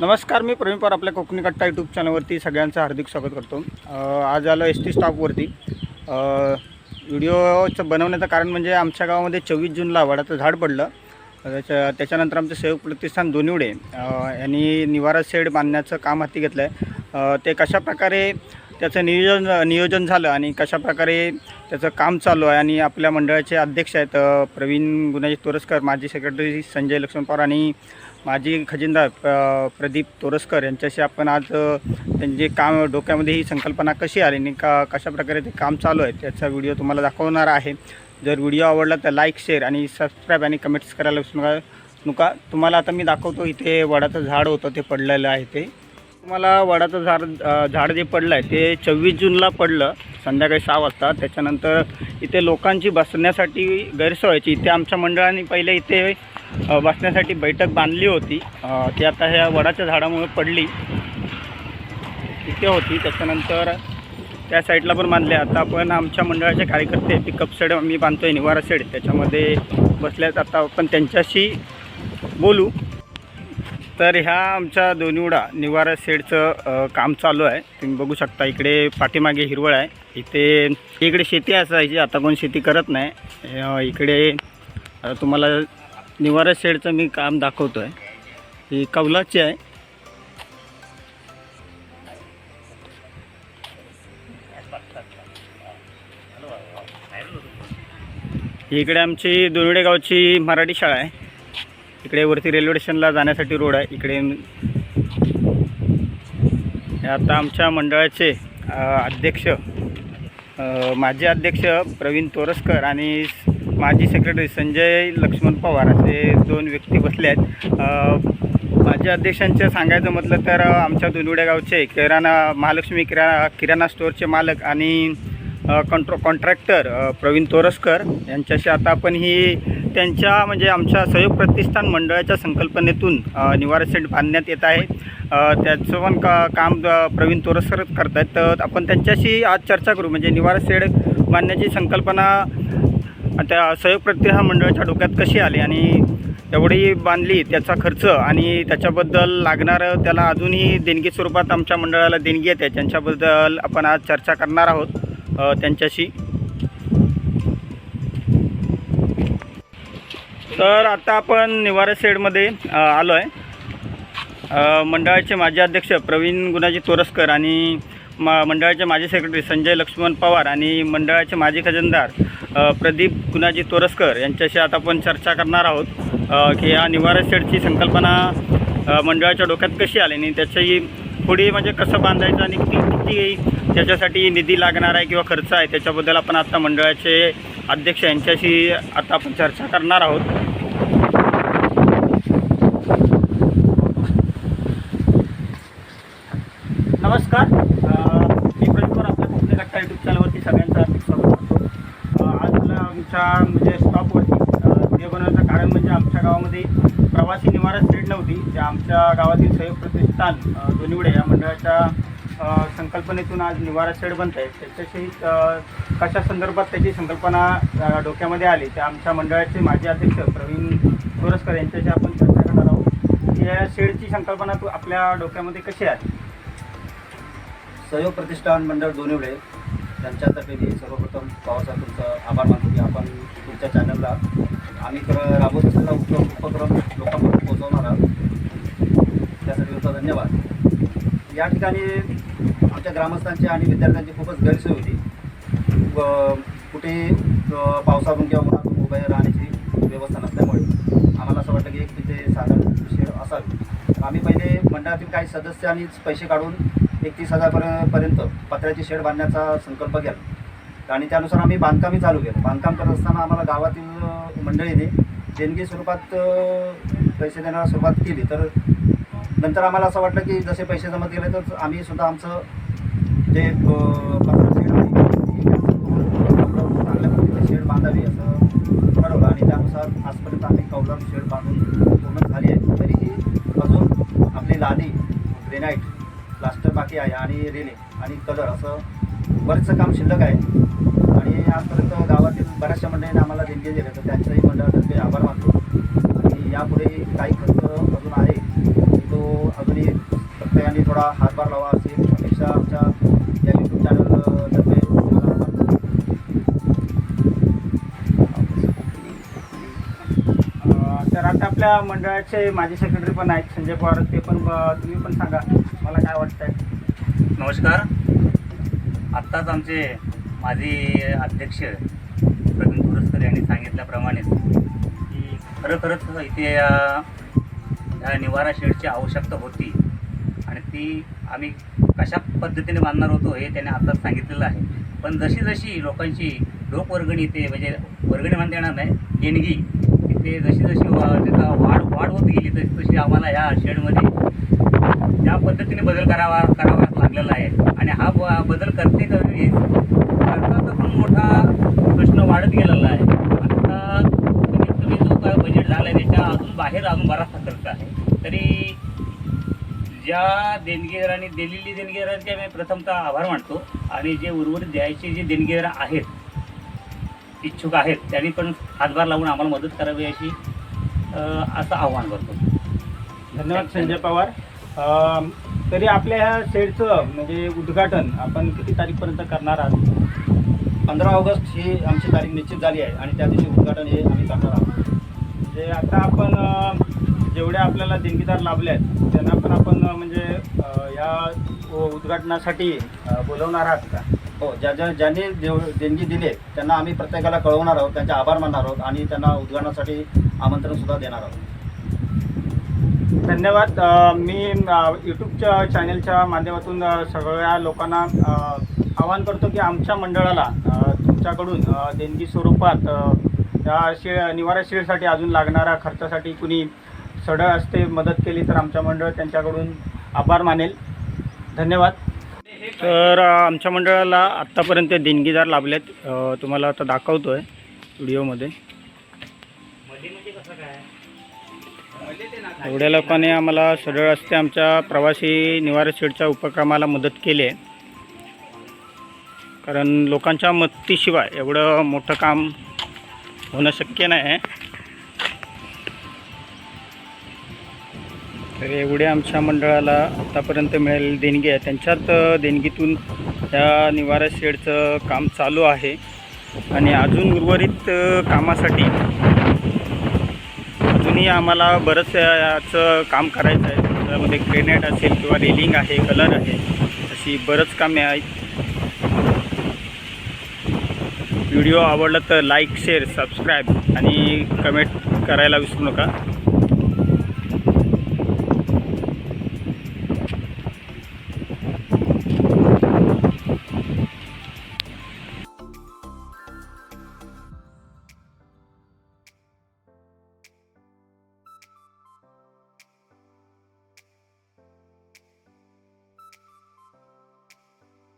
नमस्कार मी प्रवीण आपल्या कोकणी कट्टा यूट्यूब चॅनलवरती सगळ्यांचं हार्दिक स्वागत करतो. आज आलो एस टी स्टॉपवरती व्हिडिओचं बनवण्याचं कारण म्हणजे आमच्या गावामध्ये चोवीस जूनला वडाचं झाड पडलं. त्याच्या त्याच्यानंतर आमचं सेवक प्रतिष्ठान दोनिवडे यांनी निवारा शेड बांधण्याचं काम हाती घेतलं आहे ते कशाप्रकारे त्याचं नियोजन नियोजन झालं आणि कशाप्रकारे त्याचं काम चालू आहे आणि आपल्या मंडळाचे अध्यक्ष आहेत प्रवीण गुणाजी तोरसकर माजी सेक्रेटरी संजय लक्ष्मण पवार आणि माजी खजिनदार प्रदीप तोरसकर यांच्याशी आपण आज त्यांचे काम डोक्यामध्ये ही संकल्पना कशी आली आणि का कशाप्रकारे ते काम चालू आहे त्याचा व्हिडिओ तुम्हाला दाखवणार आहे. जर व्हिडिओ आवडला तर लाईक शेअर आणि सबस्क्राईब आणि कमेंट्स करायला विसरू नका नका. तुम्हाला आता मी दाखवतो इथे वडाचं झाड होतं ते पडलेलं आहे ते. तुम्हाला वडाचं झाड झाड जे पडलं आहे ते चव्वीस जूनला पडलं संध्याकाळी सहा वाजता. त्याच्यानंतर इथे लोकांची बसण्यासाठी गैरसोय व्हायची. इथे आमच्या मंडळाने पहिले इथे बसण्यासाठी बैठक बांधली होती. ती आता ह्या वडाच्या झाडामुळे पडली. इथे होती. त्याच्यानंतर त्या साईडला पण बांधले आता आपण आमच्या मंडळाचे कार्यकर्ते पिकअप सेड मी बांधतोय निवारा सेड त्याच्यामध्ये बसल्यात. आता आपण त्यांच्याशी बोलू. तर ह्या आमच्या दोनिवडा निवारा शेडचं काम चालू आहे. तुम्ही बघू शकता इकडे पाठीमागे हिरवळ आहे. इथे इकडे शेती असायची आता कोण शेती करत नाही. इकडे तुम्हाला निवारा शेडचं मी काम दाखवतो आहे ही कौलाची आहे. इकडे आमची दोनिवडे गावची मराठी शाळा आहे. इकडे वरती रेल्वे स्टेशनला जाण्यासाठी रोड आहे. इकडे हे आता आमच्या मंडळाचे अध्यक्ष माजी अध्यक्ष प्रवीण तोरसकर आणि माजी सेक्रेटरी संजय लक्ष्मण पवार असे दोन व्यक्ती बसले आहेत. माझ्या माजी अध्यक्षांचं सांगायचं म्हटलं तर आमच्या दुलवड्या गावचे किराणा महालक्ष्मी किरा किराणा स्टोअरचे मालक आणि कॉन्ट्रो कॉन्ट्रॅक्टर प्रवीण तोरसकर यांच्याशी आता आपण ही त्यांच्या म्हणजे आमच्या सहयोग प्रतिष्ठान मंडळाच्या संकल्पनेतून निवारा सेट बांधण्यात येत आहे. त्याचं पण का काम प्रवीण तोरसकर करत आहेत तर आपण त्यांच्याशी आज चर्चा करू. म्हणजे निवारा सेड बांधण्याची संकल्पना त्या सहयोग प्रतिष्ठान मंडळाच्या डोक्यात कशी आली आणि एवढी बांधली त्याचा खर्च आणि त्याच्याबद्दल लागणारं त्याला अजूनही देणगी स्वरूपात आमच्या मंडळाला देणगी येते त्यांच्याबद्दल आपण आज चर्चा करणार आहोत त्यांच्याशी. तर आता आपण निवारा शेडमध्ये आलो आहे मंडळाचे माजी अध्यक्ष प्रवीण गुणाजी तोरसकर आणि म मंडळाचे माजी सेक्रेटरी संजय लक्ष्मण पवार आणि मंडळाचे माजी खजनदार प्रदीप गुणाजी तोरसकर यांच्याशी आता आपण चर्चा करणार आहोत. की या निवारा शेडची संकल्पना मंडळाच्या डोक्यात कशी आली आणि त्याची पुढे म्हणजे कसं बांधायचं आणि किती त्याच्यासाठी निधी लागणार आहे किंवा खर्च आहे त्याच्याबद्दल आपण आता मंडळाचे अध्यक्ष यांच्याशी आता आपण चर्चा करणार आहोत. नमस्कार. मी प्रदीपवर आपल्या कोकणी कट्टा यूट्यूब चॅनलवरती सगळ्यांचं हार्दिक स्वागत करतो. आज मला आमच्या म्हणजे स्टॉपवरती ते बनवण्याचं कारण म्हणजे आमच्या गावामध्ये प्रवासी निवारा सेट नव्हती. जे आमच्या गावातील संयुक्त प्रतिष्ठान अ, दोनिवडे या मंडळाच्या संकल्पनेतून आज निवारा शेड बनत आहे. त्याच्याशी कशा संदर्भात त्याची संकल्पना डोक्यामध्ये आली त्या आमच्या मंडळाचे माजी अध्यक्ष प्रवीण तोरसकर यांच्याशी आपण चर्चा करणार आहोत. या शेडची संकल्पना तू आपल्या डोक्यामध्ये कशी आहे सहयोग प्रतिष्ठान मंडळ दोनिवडे त्यांच्यातर्फे मी सर्वप्रथम पावासाहेब तुमचा आभार मानतो की आपण तुमच्या चॅनलला आम्ही तर राबवत असलेला उपक्रम उपक्रम लोकांपर्यंत पोहोचवणार आहोत. त्यासाठी तुमचा धन्यवाद. या ठिकाणी आमच्या ग्रामस्थांची आणि विद्यार्थ्यांची खूपच गैरसोय होती. कुठे पावसातून किंवा उन्हातून उभे राहण्याची व्यवस्था नसल्यामुळे आम्हाला असं वाटतं की एक तिथे साधारण विषय असावी. आम्ही पहिले मंडळातील काही सदस्यांनीच पैसे काढून एकतीस हजारपर्यंत पत्र्याची शेड बांधण्याचा संकल्प केला. आणि त्यानुसार आम्ही बांधकामही चालू केलं. बांधकाम करत असताना आम्हाला गावातील मंडळीने देणगी स्वरूपात पैसे देण्याला सुरुवात केली. तर नंतर आम्हाला असं वाटलं की जसे पैसे जमा केले तर आम्ही सुद्धा आमचं जे प्लास्टर आहे आणि रेलिंग आणि कलर असं बरेचसं काम शिल्लक आहे. आणि आजपर्यंत गावातील बऱ्याचशा मंडळीने आम्हाला देणगी दिले तर त्यांच्याही मंडळातर्फे आभार मानतो. आणि यापुढे काही खर्च अजून आहे तो अजूनही सगळ्यांनी थोडा हातभार लावा अशी अपेक्षा आमच्या या यूट्यूब चॅनलतर्फे तर आता आपल्या मंडळाचे माजी सेक्रेटरी पण आहेत संजय पवार ते पण तुम्ही पण सांगा मला काय वाटतं आहे नमस्कार. आत्ताच आमचे माजी अध्यक्ष प्रवीण पुरस्कर यांनी सांगितल्याप्रमाणेच की खरोखरच इथे या ह्या निवारा शेडची आवश्यकता होती. आणि ती आम्ही कशा पद्धतीने बांधणार होतो हे त्याने आत्ताच सांगितलेलं आहे. पण जशी जशी लोकांची लोकवर्गणी इथे म्हणजे वर्गणी म्हणता येणार नाही देणगी इथे जशी जशी त्याचा वाढ वाढ होत गेली तशी तशी आम्हाला ह्या शेडमध्ये त्या पद्धतीने बदल करावा करावा लागलेला आहे. आणि हा ब- बदल करते कमी खर्चाचा पण मोठा प्रश्न वाढत गेलेला आहे. आता कमीत कमी जो काय बजेट झाला आहे त्याच्या अजून बाहेर अजून बराचसा खर्च आहे. तरी ज्या देणगीदारांनी दिलेली देणगीदारांचे आम्ही प्रथमतः आभार मानतो. आणि जे उर्वरित द्यायचे जे देणगीदार आहेत इच्छुक आहेत त्यांनी पण हातभार लावून आम्हाला मदत करावी अशी असं आव्हान करतो. धन्यवाद संजय पवार. तरी आपल्या ह्या शेडचं म्हणजे उद्घाटन आपण किती तारीखपर्यंत करणार आहात? पंधरा ऑगस्ट ही आमची तारीख निश्चित झाली आहे आणि त्या दिवशी उद्घाटन हे आम्ही करणार आहोत. म्हणजे आता आपण जेवढे आपल्याला देणगीदार लाभले आहेत त्यांना पण आपण म्हणजे या उद्घाटनासाठी बोलवणार आहात का? हो ज्या ज्या ज्यांनी देव देणगी दिली त्यांना आम्ही प्रत्येकाला कळवणार आहोत त्यांचे आभार मानणार आहोत आणि त्यांना उद्घाटनासाठी आमंत्रणसुद्धा देणार आहोत. धन्यवाद. मी यूट्यूबच्या चॅनलच्या माध्यमातून सगळ्या लोकांना आवाहन करतो की आमच्या मंडळाला तुमच्याकडून देणगी स्वरूपात या शे निवारा शेडसाठी अजून लागणाऱ्या खर्चासाठी कुणी सडळ असते मदत केली तर आमच्या मंडळ त्यांच्याकडून आभार मानेल. धन्यवाद. तर आमच्या मंडळाला आत्तापर्यंत देणगीदार लाभलेत. तुम्हाला आता दाखवतो आहे व्हिडिओमध्ये. एवढ्या लोकांनी आम्हाला सरळ रस्ते आमच्या प्रवासी निवारा शेडच्या उपक्रमाला मदत केली आहे. कारण लोकांच्या मदतीशिवाय एवढं मोठं काम होणं शक्य नाही आहे. तर एवढे आमच्या मंडळाला आत्तापर्यंत मिळालेली देणगी आहे. त्यांच्यात देणगीतून त्या निवारा शेडचं काम चालू आहे. आणि अजून उर्वरित कामासाठी आणि आम्हाला बरंच याचं काम करायचं आहे. त्यामध्ये ग्रेनेड असेल किंवा रेलिंग आहे कलर आहे अशी बरंच कामे आहेत. व्हिडिओ आवडला तर लाईक शेअर सबस्क्राईब आणि कमेंट करायला विसरू नका.